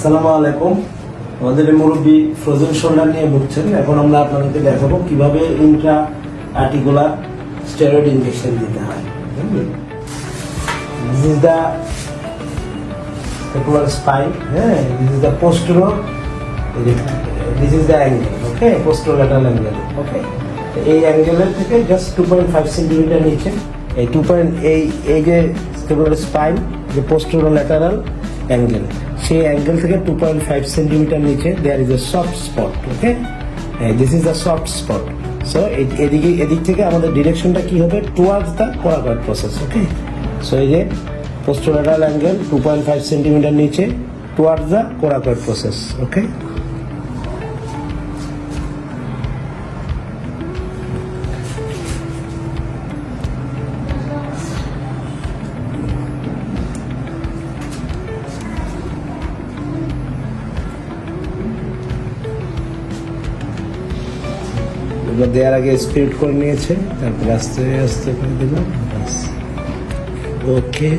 আসসালামু আলাইকুম। আমাদের মুরব্বী ফ্রোজেন শোল্ডার নিয়ে ভুগছেন। এখন আমরা আপনাদেরকে দেখাবো কীভাবে ইন্ট্রা আর্টিকুলার স্টেরয়েড ইনজেকশন দিতে হয়। This is the peculiar spine হ্যাঁ? This is the postero this is the angle okay posterolateral angle okay এই অ্যাঙ্গেলের থেকে just two point five centimetre নিচে। এই টু পয়েন্ট এই এই যে স্পাইন যে পোস্টোল্যাটারাল অ্যাঙ্গেল সেই অ্যাঙ্গেল থেকে টু পয়েন্ট ফাইভ সেন্টিমিটার নিচে there is a soft spot okay this is the soft spot so এদিকে, এদিক থেকে আমাদের ডিরেকশনটা কি হবে? Towards the coracoid process okay so এই যে posterolateral angle two point five centimetre নিচে towards the coracoid process okay এবার দেওয়ার আগে স্পিরিট করে নিয়েছে তারপর আস্তে আস্তে করে দিলাম ওকে